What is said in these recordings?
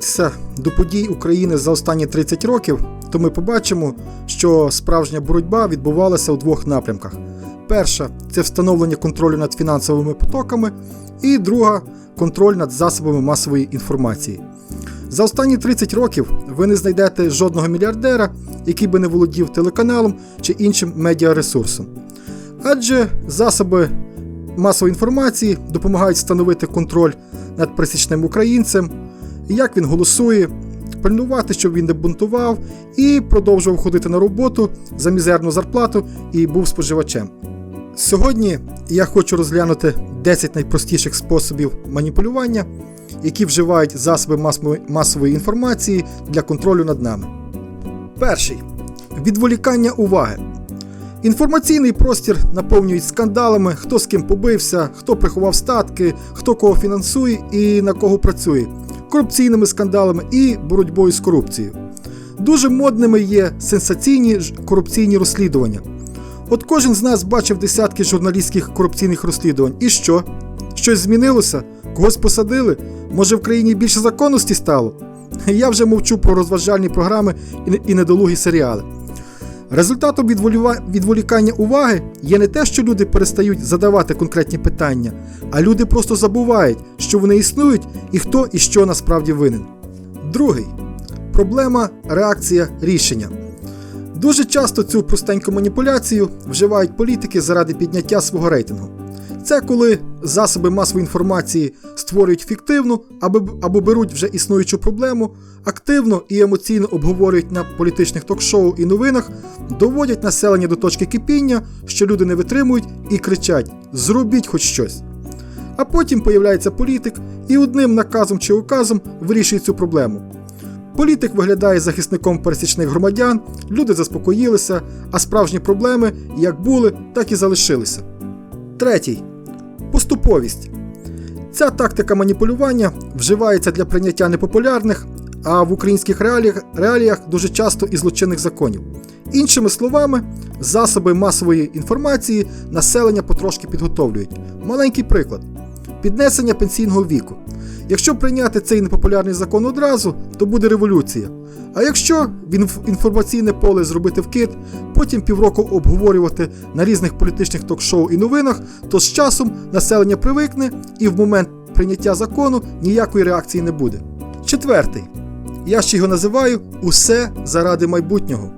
Це до подій України за останні 30 років, то ми побачимо, що справжня боротьба відбувалася у двох напрямках. Перша це встановлення контролю над фінансовими потоками, і друга контроль над засобами масової інформації. За останні 30 років ви не знайдете жодного мільярдера, який би не володів телеканалом чи іншим медіаресурсом. Адже засоби масової інформації допомагають встановити контроль над пересічним українцем, як він голосує, пильнувати, щоб він не бунтував, і продовжував ходити на роботу за мізерну зарплату і був споживачем. Сьогодні я хочу розглянути 10 найпростіших способів маніпулювання, які вживають засоби масової- інформації для контролю над нами. Перший відволікання уваги. Інформаційний простір наповнюють скандалами, хто з ким побився, хто приховав статки, хто кого фінансує і на кого працює, корупційними скандалами і боротьбою з корупцією. Дуже модними є сенсаційні корупційні розслідування. От кожен з нас бачив десятки журналістських корупційних розслідувань. І що? Щось змінилося? Когось посадили? Може в країні більше законності стало? Я вже мовчу про розважальні програми і недолугі серіали. Результатом відволікання уваги є не те, що люди перестають задавати конкретні питання, а люди просто забувають, що вони існують і хто і що насправді винен. Другий проблема реакція рішення. Дуже часто цю простеньку маніпуляцію вживають політики заради підняття свого рейтингу. Це коли засоби масової інформації створюють фіктивну або, або беруть вже існуючу проблему, активно і емоційно обговорюють на політичних ток-шоу і новинах, доводять населення до точки кипіння, що люди не витримують, і кричать: Зробіть хоч щось. А потім появляється політик і одним наказом чи указом вирішує цю проблему. Політик виглядає захисником пересічних громадян, люди заспокоїлися, а справжні проблеми як були, так і залишилися. Третій поступовість. Ця тактика маніпулювання вживається для прийняття непопулярних, а в українських реаліях, реаліях дуже часто і злочинних законів. Іншими словами, засоби масової інформації населення потрошки підготовлюють. Маленький приклад: піднесення пенсійного віку. Якщо прийняти цей непопулярний закон одразу, то буде революція. А якщо в інформаційне поле зробити вкид, потім півроку обговорювати на різних політичних ток-шоу і новинах, то з часом населення привикне і в момент прийняття закону ніякої реакції не буде. Четвертий. Я ще його називаю усе заради майбутнього.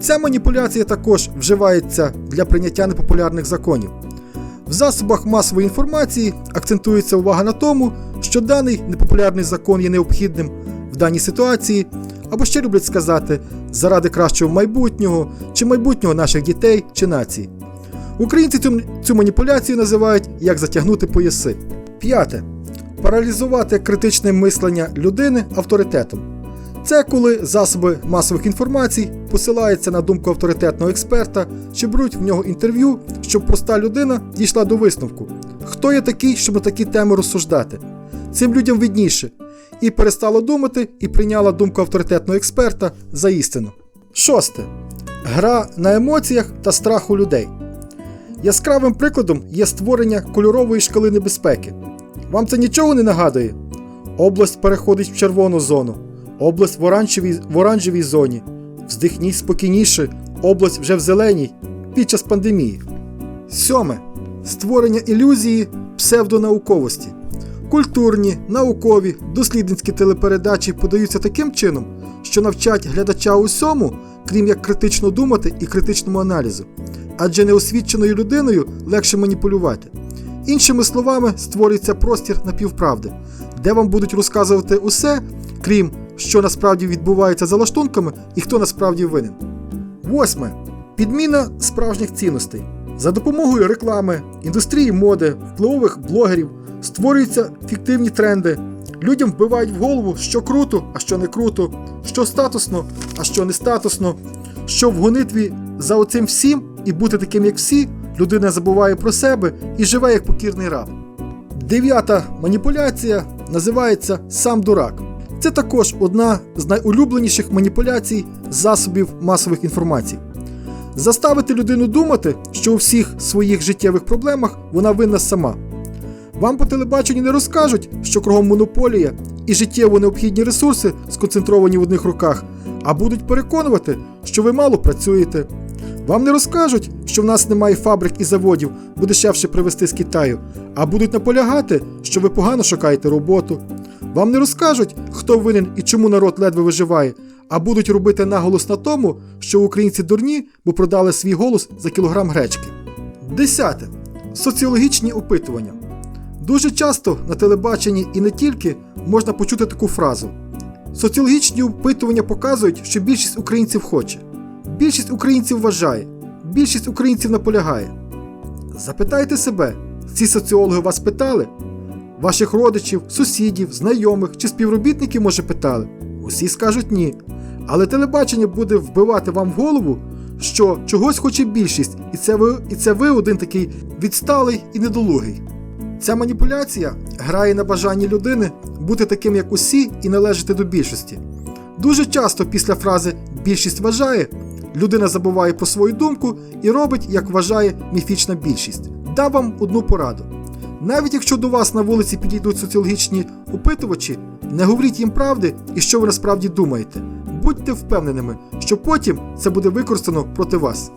Ця маніпуляція також вживається для прийняття непопулярних законів. В засобах масової інформації акцентується увага на тому, що даний непопулярний закон є необхідним в даній ситуації, або ще люблять сказати заради кращого майбутнього чи майбутнього наших дітей чи нації. Українці цю, цю маніпуляцію називають як затягнути пояси. П'яте. Паралізувати критичне мислення людини авторитетом. Це коли засоби масових інформацій посилаються на думку авторитетного експерта чи беруть в нього інтерв'ю, щоб проста людина дійшла до висновку, хто є такий, щоб на такі теми розсуждати. Цим людям видніше, і перестала думати і прийняла думку авторитетного експерта за істину. Шосте. Гра на емоціях та страху людей. Яскравим прикладом є створення кольорової шкали небезпеки. Вам це нічого не нагадує? Область переходить в червону зону, область в оранжевій, в оранжевій зоні. Вздихніть спокійніше, область вже в зеленій під час пандемії. Сьоме. Створення ілюзії псевдонауковості. Культурні, наукові, дослідницькі телепередачі подаються таким чином, що навчать глядача усьому, крім як критично думати і критичному аналізу. Адже неосвіченою людиною легше маніпулювати. Іншими словами, створюється простір напівправди, де вам будуть розказувати усе, крім що насправді відбувається за лаштунками і хто насправді винен. Восьме. Підміна справжніх цінностей. За допомогою реклами, індустрії моди, впливових блогерів створюються фіктивні тренди. Людям вбивають в голову, що круто, а що не круто, що статусно, а що не статусно, що в гонитві за оцим всім і бути таким, як всі, людина забуває про себе і живе як покірний раб. Дев'ята маніпуляція називається сам дурак. Це також одна з найулюбленіших маніпуляцій засобів масових інформацій. Заставити людину думати, що у всіх своїх життєвих проблемах вона винна сама. Вам по телебаченню не розкажуть, що кругом монополія і життєво необхідні ресурси сконцентровані в одних руках, а будуть переконувати, що ви мало працюєте. Вам не розкажуть, що в нас немає фабрик і заводів, бо дешевше привезти з Китаю, а будуть наполягати, що ви погано шукаєте роботу. Вам не розкажуть, хто винен і чому народ ледве виживає, а будуть робити наголос на тому, що українці дурні, бо продали свій голос за кілограм гречки. Десяте. Соціологічні опитування. Дуже часто на телебаченні і не тільки можна почути таку фразу. Соціологічні опитування показують, що більшість українців хоче. Більшість українців вважає, більшість українців наполягає. Запитайте себе, ці соціологи вас питали? Ваших родичів, сусідів, знайомих чи співробітників, може, питали? Усі скажуть ні. Але телебачення буде вбивати вам в голову, що чогось хоче більшість, і це ви, і це ви один такий відсталий і недолугий. Ця маніпуляція грає на бажанні людини бути таким, як усі, і належати до більшості. Дуже часто після фрази більшість вважає людина забуває про свою думку і робить, як вважає міфічна більшість. Дам вам одну пораду. Навіть якщо до вас на вулиці підійдуть соціологічні опитувачі, не говоріть їм правди і що ви насправді думаєте. Будьте впевненими, що потім це буде використано проти вас.